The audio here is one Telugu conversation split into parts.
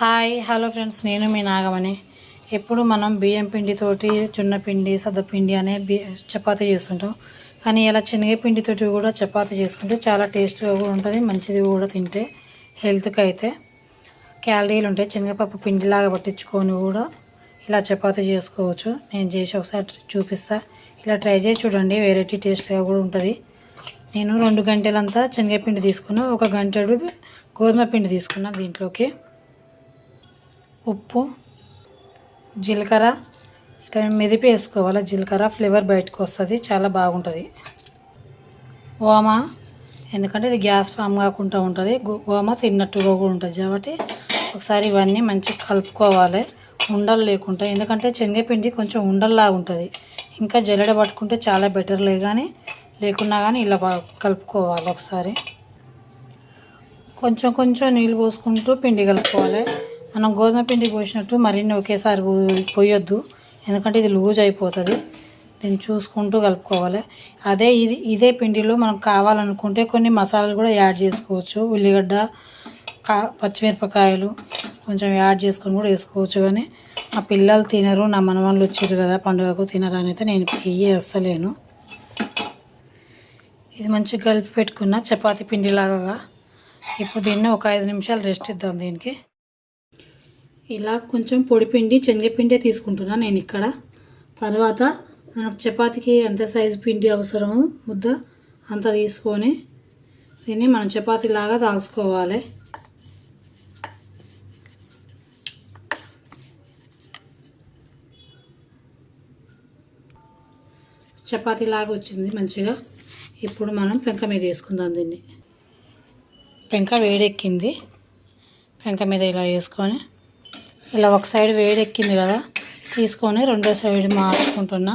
హాయ్ హలో ఫ్రెండ్స్ నేను మీ నాగమణి. ఎప్పుడు మనం బియ్యం పిండితోటి చున్నపిండి సద్దపిండి అనే బి చపాతీ చేస్తుంటాం. కానీ ఇలా శనగపిండితోటి కూడా చపాతీ చేసుకుంటే చాలా టేస్ట్గా కూడా ఉంటుంది మంచిది కూడా తింటే హెల్త్కి అయితే. క్యాలరీలు ఉంటాయి శనగపప్పు పిండిలాగా పట్టించుకొని కూడా ఇలా చపాతీ చేసుకోవచ్చు. నేను చేసి ఒకసారి చూపిస్తా. ఇలా ట్రై చేసి చూడండి వెరైటీ టేస్ట్గా కూడా ఉంటుంది. నేను రెండు గంటలంతా శనగపిండి తీసుకున్నా ఒక గంటడు గోధుమ పిండి తీసుకున్నా దీంట్లోకి. ఉప్పు జీలకర్ర ఇట్లా మెదిపి వేసుకోవాలి. జీలకర్ర ఫ్లేవర్ బయటకు వస్తుంది చాలా బాగుంటుంది. ఓమా ఎందుకంటే ఇది గ్యాస్ ఫామ్ కాకుండా ఉంటుంది. ఓమా తిన్నట్టుగా కూడా ఉంటుంది. కాబట్టి ఒకసారి ఇవన్నీ మంచిగా కలుపుకోవాలి. ఉండలు లేకుండా ఎందుకంటే శనగపిండి కొంచెం ఉండల్లాగా ఉంటుంది. ఇంకా జల్లెడ పట్టుకుంటే చాలా బెటర్లే కానీ లేకున్నా కానీ ఇలా కలుపుకోవాలి ఒకసారి. కొంచెం కొంచెం నీళ్ళు పోసుకుంటూ పిండి కలుపుకోవాలి. మనం గోధుమ పిండి పోసినట్టు మరిన్ని ఒకేసారి పోయొద్దు. ఎందుకంటే ఇది లూజ్ అయిపోతుంది. దీన్ని చూసుకుంటూ కలుపుకోవాలి. అదే ఇది ఇదే పిండిలో మనం కావాలనుకుంటే కొన్ని మసాలాలు కూడా యాడ్ చేసుకోవచ్చు. ఉల్లిగడ్డ కా పచ్చిమిరపకాయలు కొంచెం యాడ్ చేసుకొని కూడా వేసుకోవచ్చు కానీ మా పిల్లలు తినరు నా మనవాళ్ళు వచ్చారు కదా పండుగకు తినరు అని అయితే నేను ఇవి వేస్తలేను. ఇది మంచిగా కలిపి పెట్టుకున్న చపాతీ పిండిలాగా. ఇప్పుడు దీన్ని ఒక ఐదు నిమిషాలు రెస్ట్ ఇద్దాం దీనికి. ఇలా కొంచెం పొడిపిండి శనగపిండి శనగపిండే నేను ఇక్కడ. తర్వాత మనకు చపాతీకి ఎంత సైజు పిండి అవసరమో ముద్ద అంత తీసుకొని దీన్ని మనం చపాతీలాగా తాల్చుకోవాలి చపాతీలాగా వచ్చింది మంచిగా. ఇప్పుడు మనం పెంక మీద వేసుకుందాం దీన్ని. పెంక వేడెక్కింది. పెంక మీద ఇలా వేసుకొని ఇలా ఒక సైడ్ వేడెక్కింది కదా తీసుకొని రెండో సైడ్ మార్చుకుంటున్నా.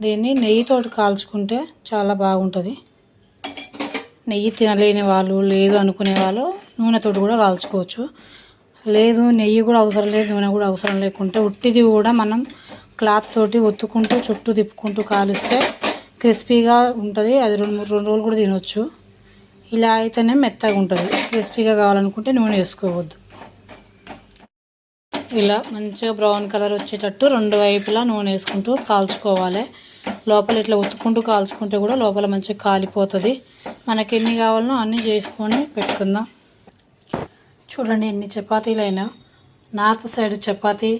దీన్ని నెయ్యితోటి కాల్చుకుంటే చాలా బాగుంటుంది. నెయ్యి తినలేని వాళ్ళు లేదు అనుకునే వాళ్ళు నూనెతోటి కూడా కాల్చుకోవచ్చు. లేదు నెయ్యి కూడా అవసరం లేదు నూనె కూడా అవసరం లేకుంటే ఉట్టిది కూడా మనం క్లాత్ తోటి ఒత్తుకుంటూ చుట్టూ తిప్పుకుంటూ కాలిస్తే క్రిస్పీగా ఉంటుంది. అది రెండు మూడు రెండు రోజులు కూడా తినొచ్చు. ఇలా అయితేనే మెత్తగా ఉంటుంది. క్రిస్పీగా కావాలనుకుంటే నూనె వేసుకోవద్దు. ఇలా మంచిగా బ్రౌన్ కలర్ వచ్చేటట్టు రెండు వైపులా నూనె వేసుకుంటూ కాల్చుకోవాలి. లోపల ఇట్లా ఉత్తుకుంటూ కాల్చుకుంటే కూడా లోపల మంచిగా కాలిపోతుంది. మనకి ఎన్ని కావాలనో అన్నీ చేసుకొని పెట్టుకుందాం. చూడండి ఎన్ని చపాతీలైనా. North side chapati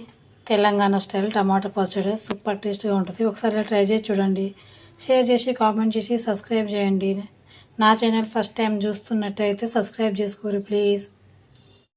Telangana style టమాటా పచ్చడి సూపర్ టేస్ట్గా ఉంటుంది. ఒకసారి ఇలా ట్రై చేసి చూడండి. షేర్ చేసి కామెంట్ చేసి సబ్స్క్రైబ్ చేయండి. నా ఛానల్ ఫస్ట్ టైం చూస్తున్నట్టయితే సబ్స్క్రైబ్ చేసుకోరు ప్లీజ్.